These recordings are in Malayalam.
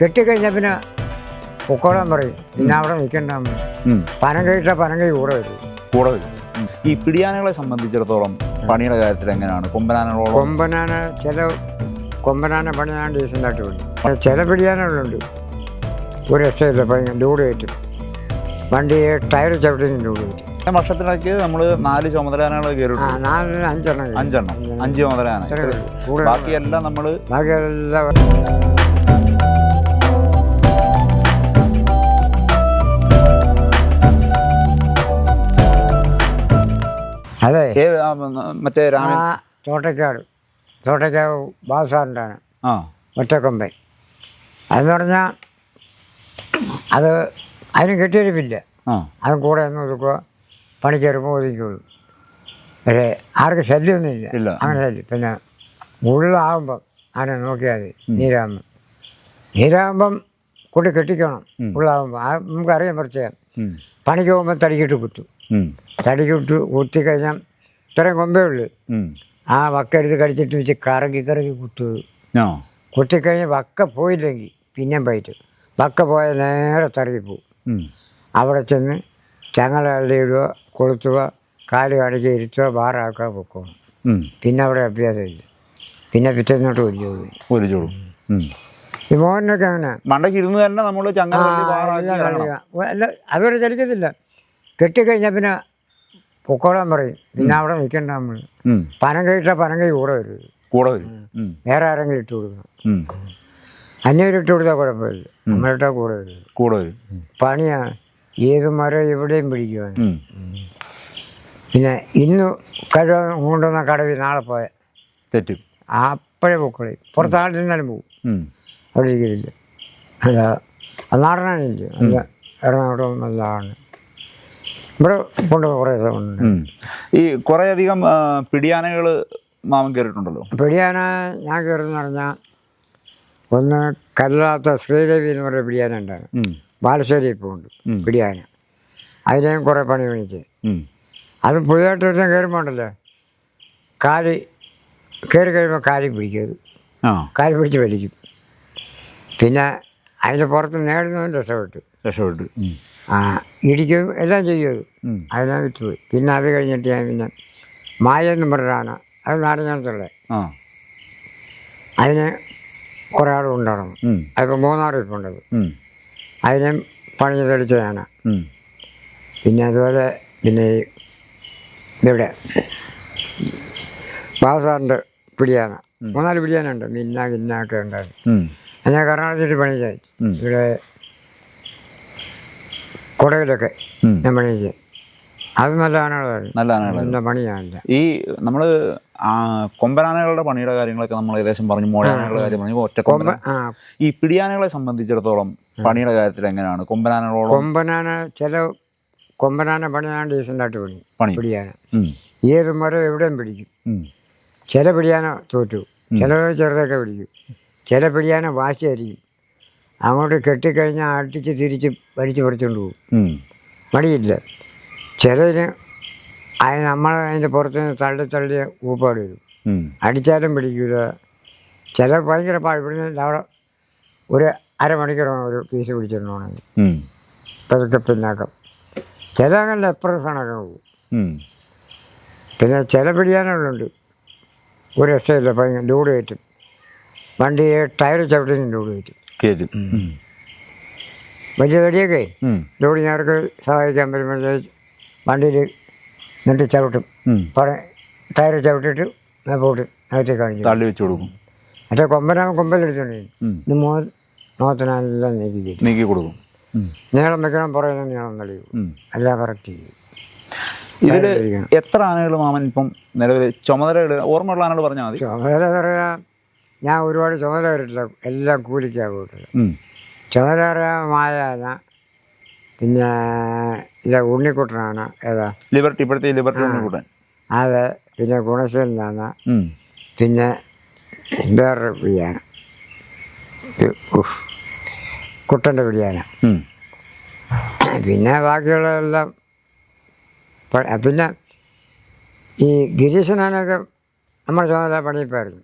കെട്ടിക്കഴിഞ്ഞാൽ പിന്നെ പൊക്കോളാൻ പറയും. പിന്നെ അവിടെ നിൽക്കണ്ട ഉം. പനം കഴിച്ച പനം കൈ കൂടെ വരും. കൂടെ വരും. ഈ പിടിയാനകളെ സംബന്ധിച്ചിടത്തോളം പണിയുടെ കാര്യത്തിൽ എങ്ങനെയാണ്? കൊമ്പനാനകളോ കൊമ്പനാന ചില കൊമ്പനാന പണിയാൻ ഡീസന്റായിട്ട് പണി ചില പിടിയാനകളുണ്ട്. ഒരു രക്ഷയില്ല പണി ലോഡ് കയറ്റും. വണ്ടി ടയർ ചവിട്ടി ലോഡ് കയറ്റും. വർഷത്തിലേക്ക് നമ്മൾ നാല് ചുമതലാനകൾ കയറും കയറിയിട്ടുണ്ട് അഞ്ചെണ്ണം അഞ്ചെണ്ണം. അഞ്ച് ചുമതലയാണ് ബാക്കിയെല്ലാം നമ്മൾ ബാക്കിയെല്ലാം അതെ. ഏത് ആ, മറ്റേ ആ തോട്ടക്കാട് തോട്ടക്കാട് ബാസാറിന്റെയാണ് ആ. ഒറ്റക്കൊമ്പൻ അതെന്ന് പറഞ്ഞാൽ അത് അതിന് കെട്ടിയിരിപ്പില്ല ആ. അതും കൂടെ ഒന്ന് ഒതുക്കുക പണിക്കയറുമ്പോൾ ഒതുക്കുള്ളൂ പക്ഷേ ആർക്കും ശല്യമൊന്നുമില്ല ഇല്ല. അങ്ങനെ ശല്യം. പിന്നെ ഉള്ളാകുമ്പം ആനെ നോക്കിയാൽ മതി നീരാകുമ്പം നീരാകുമ്പം കൂട്ടി കെട്ടിക്കണം ഉള്ളാകുമ്പോൾ ആ നമുക്കറിയാം പ്രത്യേകം. പണിക്ക് പോകുമ്പോൾ തടിക്കിട്ട് കുത്തും. തടിക്കിട്ട് കുത്തി കഴിഞ്ഞാൽ ഇത്രയും കൊമ്പേ ഉള്ളൂ. ആ വക്കെടുത്ത് കടിച്ചിട്ട് വെച്ച് കറങ്ങി കറങ്ങി കുത്തുക ആ. കുത്തിക്കഴിഞ്ഞ് വക്ക പോയില്ലെങ്കിൽ പിന്നെയും പയറ്റും വക്ക പോയാൽ നേരെ തറയിൽ ഉം. അവിടെ ചെന്ന് ചങ്ങല അള്ളിയിടുക കൊളുത്തുക കാൽ കാണിച്ച് ഇരുത്തുക വാറാക്കുക പൊക്കോണം. പിന്നെ അവിടെ അഭ്യാസമില്ല. പിന്നെ പിറ്റേന്നോട്ട് ഒലിച്ചോളൂ പോയി അങ്ങനെ. മണ്ടയ്ക്ക് ഇരുന്ന് തന്നെ നമ്മൾ അതുവരെ ചലിക്കത്തില്ല കെട്ടിക്കഴിഞ്ഞാൽ പിന്നെ പൊക്കോളാൻ പറയും. പിന്നെ അവിടെ നിൽക്കണ്ട നമ്മൾ. പനം കഴിട്ട പനം കൈ കൂടെ വരും. കൂടെ വരും. വേറെ ആരെങ്കിലും ഇട്ട് കൊടുക്കണം. അന്യവരും അന്യരും ഇട്ട് കൊടുത്താൽ കുഴപ്പമില്ല നമ്മളിട്ടാ കൂടെ വരും. കൂടെ വരും. പണിയാണ് ഏത് മരം എവിടെയും പിടിക്കുവാൻ പിന്നെ ഇന്ന് കഴിവ് കൊണ്ടുവന്ന കടവിൽ നാളെ പോയ. തെറ്റും. അപ്പോഴേ പൊക്കളി. പുറത്താളിരുന്നാലും പോകും. അവിടെ ഇരിക്കത്തില്ല അല്ല നാടനാണില്ല അല്ല എറണാകുളം നല്ലതാണ്. ഇവിടെ കൊണ്ട് കുറേ ഉണ്ട്. ഈ കുറേ അധികം പിടിയാനകൾ മാമൻ കയറിയിട്ടുണ്ടല്ലോ പിടിയാന ഞാൻ കയറുന്ന പറഞ്ഞാൽ ഒന്ന് കല്ലാത്ത ശ്രീദേവി എന്ന് പറയുന്ന പിടിയാന ഉണ്ടാണ്. ബാലശ്ശേരി ഇപ്പോൾ ഉണ്ട്. പിടിയാന. അതിനെയും കുറേ പണി പണിച്ച്. അത് പുതിയതായിട്ട് ഒരു കയറുമ്പോൾ ഉണ്ടല്ലോ കാൽ കയറി കഴിയുമ്പോൾ കാലി പിടിക്കും അത്. കാൽ പിടിച്ച് വലിക്കും. പിന്നെ അതിന്റെ പുറത്ത് നേടുന്നവൻ രക്ഷപ്പെട്ടു രക്ഷപ്പെട്ടു ആ ഇടിക്കും എല്ലാം ചെയ്യും അത്. വിട്ടുപോയി അതിനെ വിറ്റുപോയി പിന്നെ അത് കഴിഞ്ഞിട്ട് ഞാൻ പിന്നെ മായ എന്ന് പറഞ്ഞാണ് അത് നാരങ്ങാനത്തുള്ള ആ. അതിന് കുറേ ആൾ കൊണ്ടുവരണം. അതിപ്പോൾ മൂന്നാറ് ഇപ്പം ഉണ്ടത്. അതിനെ പണിഞ്ഞ് തെളിച്ച ഞാനാ പിന്നെ അതുപോലെ പിന്നെ ഇവിടെ ബാസാറിന്റെ പിടിയാന. മൂന്നാൽ പിടിയാനുണ്ട് മിന്ന ഗിന്ന ഒക്കെ ഉണ്ടായിരുന്നു. ഞാൻ കർണാടകത്തിൽ പണി ചെയ്തു. ഇവിടെ കുടകിലൊക്കെ ഉം. ഞാൻ പണി ചെയ്തു. അത് നല്ല ആനകളായിരുന്നു. നല്ല ആനകളായിരുന്നു. പണിയാനില്ല. ഈ നമ്മൾ കൊമ്പനാനകളുടെ പണിയുടെ കാര്യങ്ങളൊക്കെ നമ്മൾ ഏകദേശം പറഞ്ഞു. മോഴാനകളുടെ കാര്യം പറഞ്ഞു. ഒറ്റ കൊമ്പ ഈ പിടിയാനകളെ സംബന്ധിച്ചിടത്തോളം പണിയുടെ കാര്യത്തിൽ എങ്ങനെയാണ്? കൊമ്പനാനകളോളം കൊമ്പനാന ചില കൊമ്പനാന പണിയാണ് ഡീസന്റായിട്ട് പണി. പണി. പിടിയാന. ഏത് മരം എവിടെയും പിടിക്കും. ചില പിടിയാന തോറ്റു. ചില ചെറുതൊക്കെ പിടിക്കും. ചില പിടിയാന വാശിയായിരിക്കും. അങ്ങോട്ട് കെട്ടിക്കഴിഞ്ഞാൽ അടിച്ച് തിരിച്ച് വലിച്ചു പറിച്ചുകൊണ്ട് പോകും. മടിയില്ല. ചിലതിന് അത് നമ്മൾ അതിന്റെ പുറത്ത് നിന്ന് തള്ളി തള്ളി ഊപ്പാട് വരും. അടിച്ചാലും പിടിക്കില്ല ചില ഭയങ്കര പാട് ഇവിടുന്ന് അവിടെ ഒരു അരമണിക്കൂറാണ് ഒരു പീസ് പിടിച്ചിട്ടുണ്ടെങ്കിൽ. പതുക്കെ പിന്നാക്കം. ചില അങ്ങനെ എപ്രസാണൊക്കെ പോകും ഉം. പിന്നെ ചില പിടിയാനുള്ളുണ്ട് ഒരു രക്ഷയില്ല ഭയങ്കര ലോഡ് കയറ്റും. വണ്ടി ടയർ ചവിട്ടി ലോഡ് കയറ്റും കയറ്റും. വലിയ കടിയൊക്കെ ഉം. ലോഡിങ്ങാർക്ക് സഹായിക്കാൻ വരുമ്പോഴേ വണ്ടിയിൽ നിന്നിട്ട് ചവിട്ടും. പറ ടയർ ചവിട്ടിട്ട് പോട്ട് അകത്തേക്ക് കാണിച്ചു തള്ളി വെച്ച് കൊടുക്കും. മറ്റേ കൊമ്പനാകുമ്പോൾ കൊമ്പലെടുത്തോണ്ട് ഉം. ഇത് മോ മോത്തനെല്ലാം നീക്കി നീക്കി കൊടുക്കും. നീളം വെക്കണം പറയുന്ന നീളം തെളിയും എല്ലാം കറക്റ്റ് ചെയ്യും. ഇതിൽ എത്ര ആനകൾ മാമൻ ഇപ്പം നിലവിൽ ചുമതലകൾ ഓർമ്മയുള്ള ആനകൾ പറഞ്ഞാൽ മതി. ചുമതല പറയാൻ ഞാൻ ഒരുപാട് ചുമതല വരില്ല എല്ലാം കൂലിക്കാണ് വീട്ടിൽ ഉം. ചുമതല പറയാൻ മായാന പിന്നെ ഇല്ല ഉണ്ണിക്കുട്ടനാണ്. ഏതാ? ലിബർട്ടി ഇപ്പോഴത്തെ ലിബർട്ടി ഉണ്ണിക്കുട്ടൻ. അതെ പിന്നെ ഗുണശീലനാണ്. പിന്നെ വേറൊരു പിടിയാണ്. കുട്ടന്റെ പിടിയാണ് പിന്നെ ബാക്കിയുള്ളതെല്ലാം പിന്നെ ഈ ഗിരീശനാനൊക്കെ നമ്മുടെ ചുമതല പണിയിപ്പായിരുന്നു.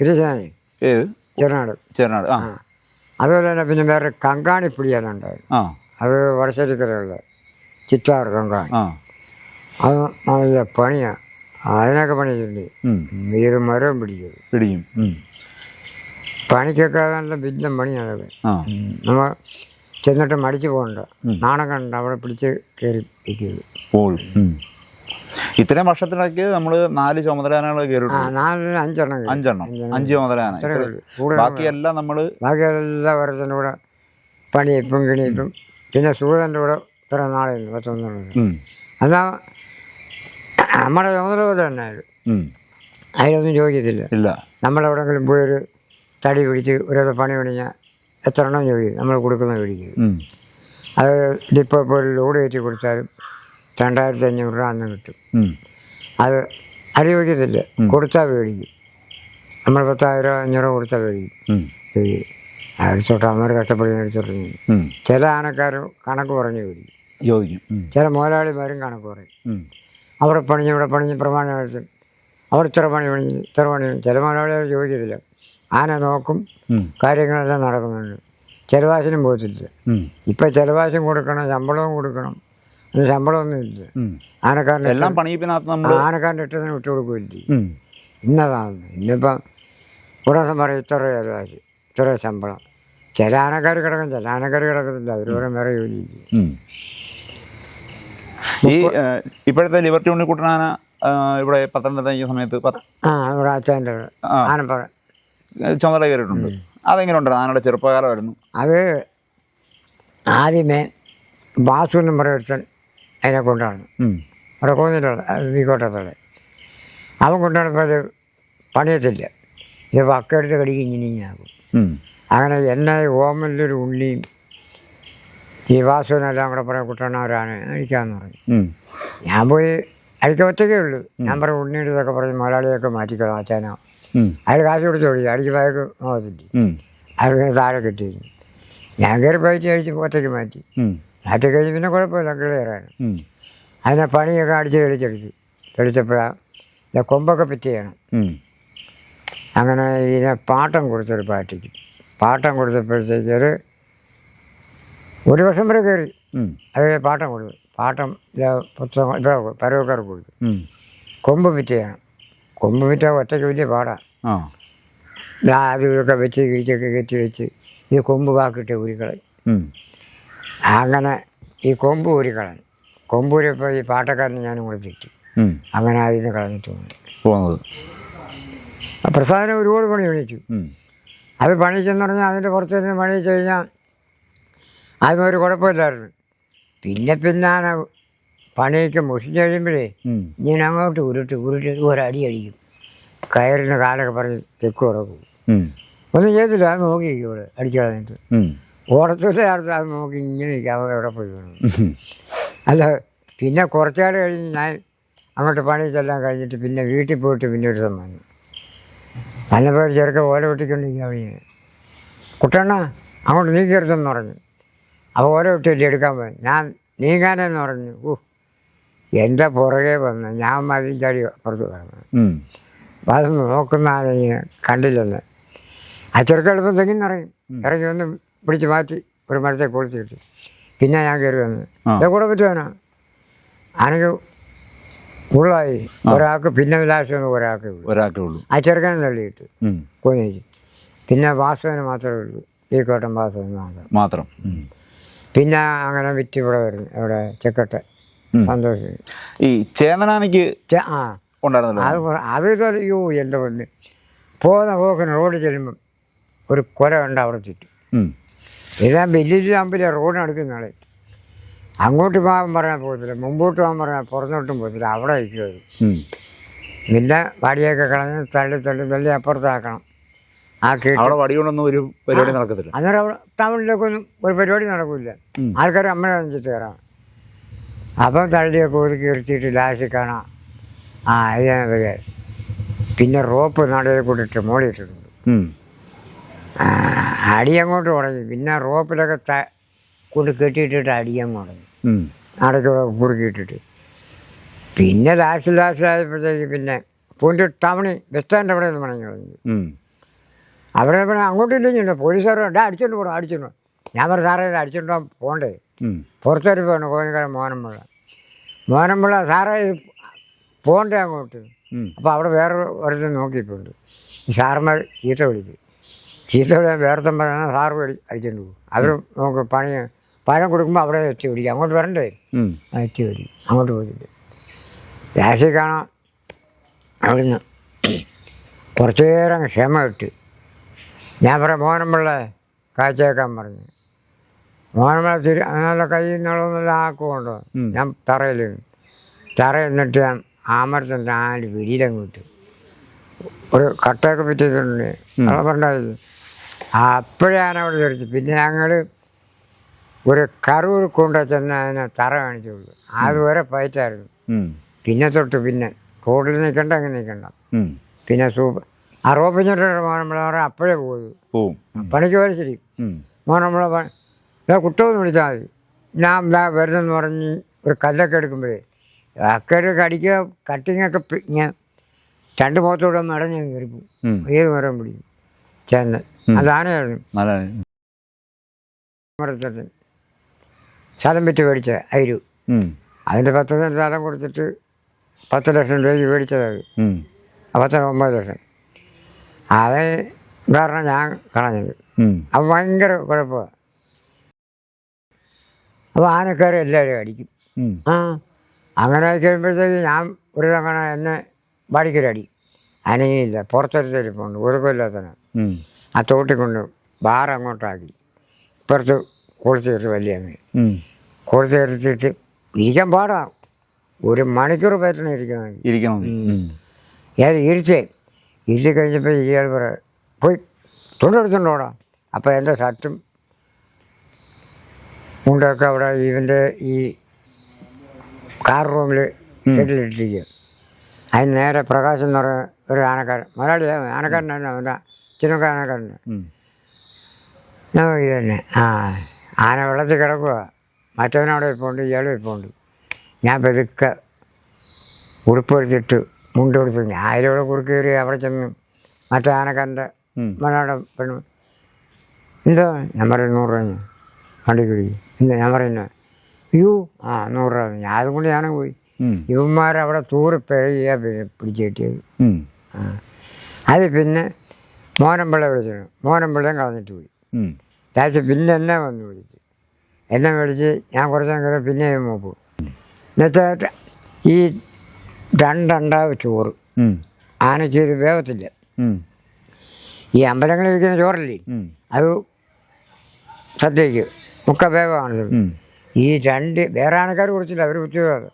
ഗിരീശനാണ് ഏത് ചെറുനാട്. ചേരനാട് ആ. അതുപോലെ തന്നെ പിന്നെ വേറെ കങ്കാണി പിടിയാനുണ്ടായിരുന്നു ആ. അത് വടശ്ശേരിക്കരയുള്ള ചിറ്റാർ കങ്കാണി. ആ. അത് നല്ല പണിയാണ് അതിനൊക്കെ പണിയുണ്ട് ഉം. ഏത് മരവും പിടിക്കും. പിടിക്കും. ഉം. പണിക്കൊക്കെ നല്ല വലിയ പണിയാണ് അതൊക്കെ ആ. നമ്മൾ ചെന്നിട്ട് മടിച്ചു പോകണ്ട. നാണം കണ്ട അവിടെ പിടിച്ച് കയറി ഇരിക്കുന്നത് പോളും ഉം. ഇത്രയും വർഷത്തിനൊക്കെ നമ്മൾ നാല് ചുമതലയാനകൾ കയറിയിട്ടുണ്ട് അഞ്ചെണ്ണം അഞ്ചെണ്ണം. അഞ്ച് ചുമതലയാന. ബാക്കിയെല്ലാം നമ്മൾ ബാക്കിയെല്ലാം വർഷത്തിന്റെ കൂടെ പണിയിപ്പും കിണിയിപ്പും പിന്നെ സൂര്യന്റെ കൂടെ ഇത്ര നാളെയുണ്ട് പത്തൊന്നുള്ളത് എന്നാൽ നമ്മുടെ ചുമതല പോലെ തന്നെ അതിലൊന്നും ചോദിക്കത്തില്ല. ഇല്ല. നമ്മളെവിടെങ്കിലും പോയി ഒരു തടി പിടിച്ച് ഒരു പണി പണിഞ്ഞാൽ എത്ര എണ്ണം ചോദിക്കും. നമ്മൾ കൊടുക്കുന്ന പിടിക്കും. അത് ഡിപ്പോ പോയി ലോഡ് കയറ്റി കൊടുത്താലും രണ്ടായിരത്തി അഞ്ഞൂറ് രൂപ അന്ന് കിട്ടും. അത് ചോദിക്കത്തില്ല കൊടുത്താൽ മേടിക്കും. നമ്മൾ പത്തായിരം അഞ്ഞൂറ് രൂപ കൊടുത്താൽ മേടിക്കും. ഈ അടിച്ചോട്ടെ അമ്മ കഷ്ടപ്പെടി അടിച്ചോട്ടെ ചില ആനക്കാർ കണക്ക് പറഞ്ഞു മേടിക്കും. ചോദിക്കും. ചില മുതലാളിമാരും കണക്ക് പറയും. ഉം. അവിടെ പണിഞ്ഞ് ഇവിടെ പണിഞ്ഞ് പ്രമാണം എടുത്തും അവിടെ ഇത്ര പണി പണിഞ്ഞ് ഇത്ര പണി. ചില മുതലാളികൾ ചോദിക്കത്തില്ല. ആന നോക്കും കാര്യങ്ങളെല്ലാം നടക്കുന്നുണ്ട്. ചിലവാശിനും പോകത്തില്ല. ഇപ്പം ചിലവാശം കൊടുക്കണം ശമ്പളവും കൊടുക്കണം. ശമ്പളമൊന്നും ഇല്ല. ആനക്കാരന്റെ എല്ലാം പണിയിപ്പിനകത്ത് നമ്മൾ ആനക്കാരന്റെ വിട്ടു കൊടുക്കില്ല ഇന്നതാണ്. ഇന്നിപ്പം ഇവിടെ പറയും ഇത്ര ചിലവാശി ഇത്ര ശമ്പളം. ചില ആനക്കാർ കിടക്കും ചില ആനക്കാർ കിടക്കത്തില്ല അവർ പറയും വേറെ ജോലിയില്ല. ഈ ഇപ്പോഴത്തെ ലിബർട്ടി ഉണ്ണിക്കുട്ടനാന കുട്ടനാന ഇവിടെ പത്തനംതിട്ട ഈ സമയത്ത് പത്ത് ആ ഇവിടെ അച്ഛന്റെ ആ. ആനപ്പറ ചുമതല കയറിയിട്ടുണ്ട്. അതെങ്ങനെ ഉണ്ട് ആനയുടെ ചെറുപ്പകാലമായിരുന്നു. അത് ആദ്യമേ ബാസു എന്നും പറയൊരുത്തൻ അതിനെ കൊണ്ടാണ് ഉം. അവിടെ കോന്നിട്ടുള്ള വീക്കോട്ടത്തോടെ അവൻ കൊണ്ടുവന്നപ്പോൾ അത് പണിയത്തില്ല. ഇത് വക്കെടുത്ത് കടിക്കും ഇങ്ങനെ ഇങ്ങനെയാകും. അങ്ങനെ എന്നെ ഓമല്ലൊരു ഉള്ളിയും ഈ വാസുവിനെല്ലാം കൂടെ പറയാം കുട്ടണ്ണവരാണ് അഴിക്കാന്ന് പറഞ്ഞു. ഞാൻ പോയി അഴിക്ക ഒറ്റയ്ക്കേ ഉള്ളൂ. ഞാൻ പറയും ഉണ്ണിയെടുത്തൊക്കെ പറഞ്ഞ് മലയാളിയൊക്കെ മാറ്റിക്കണം അച്ഛനോ. അയാൾ കാശ് കൊടുത്ത് ഓടി അടിച്ച് പായക്ക് നോക്കത്തില്ല. അയാൾ താഴെ കിട്ടിയിരുന്നു. ഞാൻ കയറി പോയിട്ട് അഴിച്ച് ഒറ്റയ്ക്ക് മാറ്റി. ഉം. മാറ്റി കഴിഞ്ഞ് പിന്നെ കുഴപ്പമില്ല ക്ലിയറാണ് ഉം. അതിനെ പണിയൊക്കെ അടിച്ച് തെളിച്ചടിച്ച് തെളിച്ചപ്പോഴാണ് കൊമ്പൊക്കെ പിറ്റ് ചെയ്യണം ഉം. അങ്ങനെ ഇതിനെ പാട്ടം കൊടുത്തൊരു പാർട്ടിക്ക് പാട്ടം കൊടുത്തപ്പോഴത്തേക്ക് ഒരു ഒരു വർഷം വരെ കയറി ഉം. അത് പാട്ടം കൊടുത്തു പാട്ടം ഇല്ല പുസ്തകം ഇവിടെ പരവക്കാർക്ക് കൊടുത്തു ഉം. കൊമ്പ് പിറ്റ് ചെയ്യണം കൊമ്പ് പിറ്റാൻ ഒറ്റയ്ക്ക് വലിയ പാടാണ് ആ അത് ഇതൊക്കെ വെച്ച് കിഴിച്ചൊക്കെ കെറ്റി വെച്ച് ഈ കൊമ്പ് വാക്കിട്ട് ഊരിക്കളയും ഉം. അങ്ങനെ ഈ കൊമ്പൂരി കളഞ്ഞു കൊമ്പൂരി ഊരിയപ്പോൾ ഈ പാട്ടക്കാരന് ഞാനും കൂടെ തെറ്റി. അങ്ങനെ അതിന് കളഞ്ഞിട്ട് പോകുന്നത് പ്രസാദനം ഒരുപാട് പണി പണിച്ചു. അത് പണിച്ചെന്ന് പറഞ്ഞാൽ അതിന്റെ പുറത്ത് നിന്ന് പണിയിച്ച് കഴിഞ്ഞാൽ അതിന് ഒരു കുഴപ്പമില്ലായിരുന്നു. പിന്നെ പിന്നെ ആന പണിയൊക്കെ മുഷിച്ച് കഴിയുമ്പോഴേ. ഞാൻ അങ്ങോട്ട് ഉരുട്ട് ഉരുട്ട് ഒരടി അടിക്കും. കയറിന് കാലൊക്കെ പറഞ്ഞ് തെക്ക് കിടക്കും ഉം. ഒന്നും ചെയ്തില്ല അത് നോക്കി ഇവിടെ അടിച്ചു കളഞ്ഞിട്ട്. ഉം. ഓടത്തിന്റെ അടുത്ത് അത് നോക്കി ഇങ്ങനെ ഇരിക്കാം എവിടെ പോയി വേണം അല്ല പിന്നെ കുറച്ചാൾ കഴിഞ്ഞ് ഞാൻ അങ്ങോട്ട് പണിച്ചെല്ലാം കഴിഞ്ഞിട്ട് പിന്നെ വീട്ടിൽ പോയിട്ട് പിന്നെ ഒരു വന്നു. വന്നപ്പോൾ ഒരു ചെറുക്ക ഓല വെട്ടിക്കൊണ്ടിരിക്കുക അവിടെ കുട്ടണ്ണ അങ്ങോട്ട് നീക്കിയെടുത്തെന്ന് പറഞ്ഞു അപ്പോൾ ഓല വെട്ടില്ല എടുക്കാൻ പോയി. ഞാൻ നീങ്ങാനെന്ന് പറഞ്ഞു ഓ എന്റെ പുറകെ വന്ന് ഞാൻ മതിൽ ചാടി പുറത്ത് പറഞ്ഞു. അപ്പം അത് നോക്കുന്ന ആളെ കണ്ടില്ലെന്ന്. ആ ചെറുക്കെളുപ്പം തെങ്ങിന്ന് ഇറങ്ങി. ഇറങ്ങി ഒന്ന് പിടിച്ച് മാറ്റി ഒരു മരത്തെ കൊളുത്തി കിട്ടി പിന്നെ ഞാൻ കയറി വന്നത്. എന്റെ കൂടെ പറ്റുവാനാ ആണെങ്കിൽ ഉള്ളായി. ഒരാൾക്ക് പിന്നെ വിലാസം ഒരാൾക്ക് ഒരാൾക്കേ ഉള്ളൂ. ആ ചെറുക്കനെ തള്ളിയിട്ട്. കുഞ്ഞേജി പിന്നെ വാസവന് മാത്രമേ ഉള്ളൂ. ഈ കോട്ടം വാസവന് മാത്രം. മാത്രം. പിന്നെ അങ്ങനെ വിറ്റ് ഇവിടെ വരുന്നു. ഇവിടെ ചെക്കട്ടെ. സന്തോഷം. ഈ ചേതനാനയ്ക്ക് ആ. അത് അത് ഇതൊരു യോ എന്റെ പൊന്ന്. പോകുന്ന പോക്കിന് റോഡ് ചെല്ലുമ്പം ഒരു കുര ഉണ്ട് അവിടെ ചുറ്റും. ഇതാ വലിയ അമ്പിലെ റോഡ് നടക്കുന്ന ആളെ അങ്ങോട്ട് പോകാൻ പറഞ്ഞാൽ പോകത്തില്ല മുമ്പോട്ട് പോകാൻ പറഞ്ഞാൽ പുറത്തോട്ടും പോകത്തില്ല അവിടെ വയ്ക്കുമത്. പിന്നെ വടിയൊക്കെ കളഞ്ഞ് തള്ളി തള്ളി തള്ളി അപ്പുറത്താക്കണം. ആ അവിടെ വടികൊണ്ടൊന്നും ഒരു പരിപാടി നടക്കത്തില്ല. അന്നേരം അവിടെ ടൗണിലേക്കൊന്നും ഒരു പരിപാടി നടക്കില്ല. ആൾക്കാർ അമ്മയെ അഞ്ചിട്ട് കയറാം അപ്പം തള്ളിയൊക്കെ ഒതുക്കി ഇറച്ചിട്ട് ലാസ്റ്റ് കാണാം. ആ അതിനകത്ത് പിന്നെ റോപ്പ് നടയിൽ കൂടിയിട്ട് മോളിയിട്ടിട്ടുണ്ട് ആ, അടി അങ്ങോട്ട് തുടങ്ങി പിന്നെ റോപ്പിലൊക്കെ ത കൊണ്ട് കെട്ടിയിട്ടിട്ട് അടിയങ്ങ് തുടങ്ങി ഉം. നടക്കൂടെ കുറുക്കിയിട്ടിട്ട് പിന്നെ ലാസ്റ്റ് ലാസ്റ്റ് ആയപ്പോഴത്തേക്ക് പിന്നെ പൂന്റെ ടൗണി ബസ് സ്റ്റാൻഡ് അവിടെ നിന്ന് പണങ്ങി തുടങ്ങി. അവിടെ പിന്നെ അങ്ങോട്ടും ഇല്ലെങ്കിൽ പോലീസുകാർ ഡാ അടിച്ചോണ്ട് പോകണം അടിച്ചോണ്ട് ഞാൻ പറഞ്ഞു സാറേ ഇത് അടിച്ചോണ്ട് പോകാൻ പോകണ്ടേ. പുറത്തേക്ക് പോകണം കോഴിക്കാരൻ മോനമ്പിള്ള മോനമ്പിള്ള സാറേ ഇത് പോകണ്ടേ അങ്ങോട്ട്. അപ്പോൾ അവിടെ വേറെ ഒരിടത്ത് നോക്കിയിട്ടുണ്ട്. സാറന്മാർ ചീത്ത വിളിച്ച്. ചീത്ത വേർത്തം പറഞ്ഞാൽ സാറ് അടി അടിച്ചോണ്ട് പോകും. അവർ നമുക്ക് പണി പഴം കൊടുക്കുമ്പോൾ അവിടെ എത്തി പിടിക്കും. അങ്ങോട്ട് വരണ്ടേ? വെച്ച് എത്തി പിടിക്കും. അങ്ങോട്ട് പോയിട്ട് രാശി കാണാം അവിടുന്ന് കുറച്ചു നേരം ക്ഷമ ഇട്ട് ഞാൻ പറയാം മോനമ്പിള്ള കാഴ്ചയേക്കാൻ പറഞ്ഞു. മോനമ്പിള്ള തിരി അങ്ങനെ കയ്യിൽ നിന്നുള്ളതെല്ലാം ആക്കുകൊണ്ടോ ഉം. ഞാൻ തറയിൽ തറ എന്നിട്ട് ഞാൻ ആമരത്തിൽ നാല് പിടിയിലങ്ങ് വിട്ടു ഒരു കട്ടയൊക്കെ പറ്റിയിട്ടുണ്ട് അവിടെ പറഞ്ഞായിരുന്നു അപ്പോഴേ ഞാൻ അവിടെ തെറിച്ചു പിന്നെ ഞങ്ങൾ ഒരു കറൂർ കൊണ്ട ചെന്ന് അതിനെ തറ കാണിച്ചുള്ളൂ അതുവരെ ഫൈറ്റായിരുന്നു പിന്നെ തൊട്ട് പിന്നെ റോഡിൽ നിൽക്കണ്ട അങ്ങനെ നിൽക്കണ്ട. പിന്നെ സൂപ്പർ റോപ്പിഞ്ഞിട്ട് മോനമ്പള പറഞ്ഞാൽ അപ്പോഴേ പോയി പണിക്ക് പോലെ ശരി. മോനമ്പിള കുട്ടമെന്ന് വിളിച്ചാൽ മതി. ഞാൻ ദാ വരുന്നെന്ന് പറഞ്ഞ് ഒരു കല്ലൊക്കെ എടുക്കുമ്പോഴേ അക്കയുടെ കടിക്കുക കട്ടിങ്ങൊക്കെ ഞാൻ രണ്ട് മുഖത്തോടെ മടഞ്ഞ് കയറിപ്പോ കയറിപ്പോവും. ഏത് മരം പിടിക്കും? ചെന്ന് അത് ആനയായിരുന്നു നല്ല മരത്തിൽ സ്ഥലം വിറ്റ് മേടിച്ച അയിരു ഉം. അതിൻ്റെ പത്ത് സെൻറ്റ് സ്ഥലം കൊടുത്തിട്ട് പത്ത് ലക്ഷം രൂപയ്ക്ക് മേടിച്ചത് ഉം. പത്ത് ഒമ്പത് ലക്ഷം അത് കാരണം ഞാൻ കളഞ്ഞത് ഉം. അത് ഭയങ്കര കുഴപ്പമാണ് അപ്പോൾ ആനക്കാരെ എല്ലാവരും അടിക്കും ഉം. ആ അങ്ങനെ ആയി കഴിയുമ്പോഴത്തേക്ക് ഞാൻ ഒരു തവണ എന്നെ ബാടിക്കൊരടി അനങ്ങിയില്ല പുറത്തൊരുത്തരിപ്പുണ്ട് ഒരു കൊല്ലാത്തന ആ തോട്ടിക്കൊണ്ട് ബാർ അങ്ങോട്ടാക്കി. ഇപ്പുറത്ത് കൊടുത്തു കയറി വലിയ അങ്ങ് ഉം. കുളിച്ച് കയറിച്ചിട്ട് ഇരിക്കാൻ പാടാ. ഒരു മണിക്കൂർ പറ്റണം ഇരിക്കണം. ഇരിക്കണം. ഞാൻ ഇരിച്ചേ. ഇരിച്ച് കഴിഞ്ഞപ്പോൾ ഇയാൾ പറയാം പോയി തുണ്ടെടുത്തുണ്ടോടാ അപ്പോൾ എന്റെ ഷർട്ടും മുണ്ടൊക്കെ അവിടെ ഇവന്റെ ഈ കാർ റൂമിൽ ഷെഡിലിട്ടിരിക്കുക അതിന് നേരെ പ്രകാശം എന്ന് പറയുന്ന ഒരു ആനക്കാരൻ മലയാളി ആനക്കാരനാണ് അവന്റെ അച്ഛനൊക്കെ കാണാൻ കണ്ടു ഇത് തന്നെ ആ ആന വെള്ളത്തിൽ കിടക്കുക മറ്റവനവിടെ ഇപ്പോണ്ട് ഇയാളും ഇപ്പോണ്ട് ഞാൻ പെതുക്കെ ഉടുപ്പെടുത്തിട്ട് മുണ്ട് ഞാൻ അതിലൂടെ കുറുക്ക് കയറി അവിടെ ചെന്ന് മറ്റേ ആന കണ്ട മലയാളം പെണ്ണു. എന്തോ? ഞാൻ പറയും നൂറ് രൂപ വണ്ടി കിടി എന്താ ഞാൻ പറയുന്നു അയ്യോ ആ നൂറ് രൂപ ഞാൻ അതും കൊണ്ട് ഞാനും പോയി. ഇവന്മാരവിടെ തൂറി പിഴയ പിടിച്ചു കിട്ടിയത്. ആ. അത് പിന്നെ മോനമ്പിള്ള വിളിച്ചു. മോനമ്പിളയും കളഞ്ഞിട്ട് പോയി. ലാസ്റ്റ് പിന്നെ എന്നെ വന്ന് വിളിച്ച്. എന്നെ വിളിച്ച് ഞാൻ കുറച്ച് നേരം പിന്നെയും പിന്നെ മൂപ്പ് എന്നിട്ട് ഈ രണ്ടണ്ടാവ് ചോറ്. ആനയ്ക്ക് ഇത് വേവത്തില്ല. ഈ അമ്പലങ്ങളിൽ വിൽക്കുന്ന ചോറല്ലേ? അത് സദ്യക്ക് മുക്ക വേവാണ് ഈ രണ്ട് വേറെ ആനക്കാർ കുടിച്ചില്ല അവർ കുത്തിയത്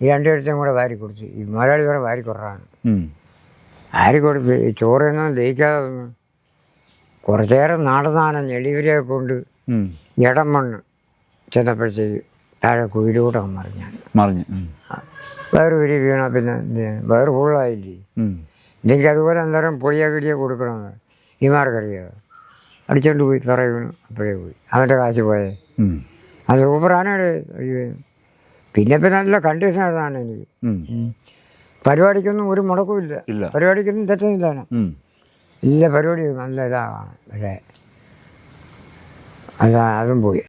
ഈ രണ്ട് പേർച്ചും കൂടെ വാരി കൊടുത്തു. ഈ മലയാളി കൂടെ വാരി കുറവാണ് വാരി കൊടുത്ത് ഈ ചോറൊന്നും ദഹിക്കാതെ. കുറച്ചേരം നാടനാന എളിവരെ കൊണ്ട്. ഇടം മണ്ണ് ചെന്നപ്പോഴത്തേക്ക് താഴെ കുയിലൂടെ മറിഞ്ഞാണ് മറിഞ്ഞു വേറെ ഒരു വീണ പിന്നെ എന്ത് ചെയ്യാൻ? വേറെ ഫുള്ളായില്ലേ. എനിക്ക് അതുപോലെ അന്നേരം പൊടിയാ കിടിയ കൊടുക്കണമെന്ന് ഇമാർക്കറിയാം അടിച്ചോണ്ട് പോയി തറ വീണു അപ്പോഴേ പോയി അവന്റെ കാശ് പോയേ. അത് സൂപ്പറാണ് പിന്നെ പിന്നെ നല്ല കണ്ടീഷൻ കണ്ടീഷനാണ് എനിക്ക്. പരിപാടിക്കൊന്നും ഒരു മുടക്കമില്ല ഇല്ല. പരിപാടിക്കൊന്നും തെറ്റുന്നില്ല ഇല്ല പരിപാടി പരിപാടിയും നല്ല ഇതാണ് പക്ഷേ. അല്ല അതും പോയി.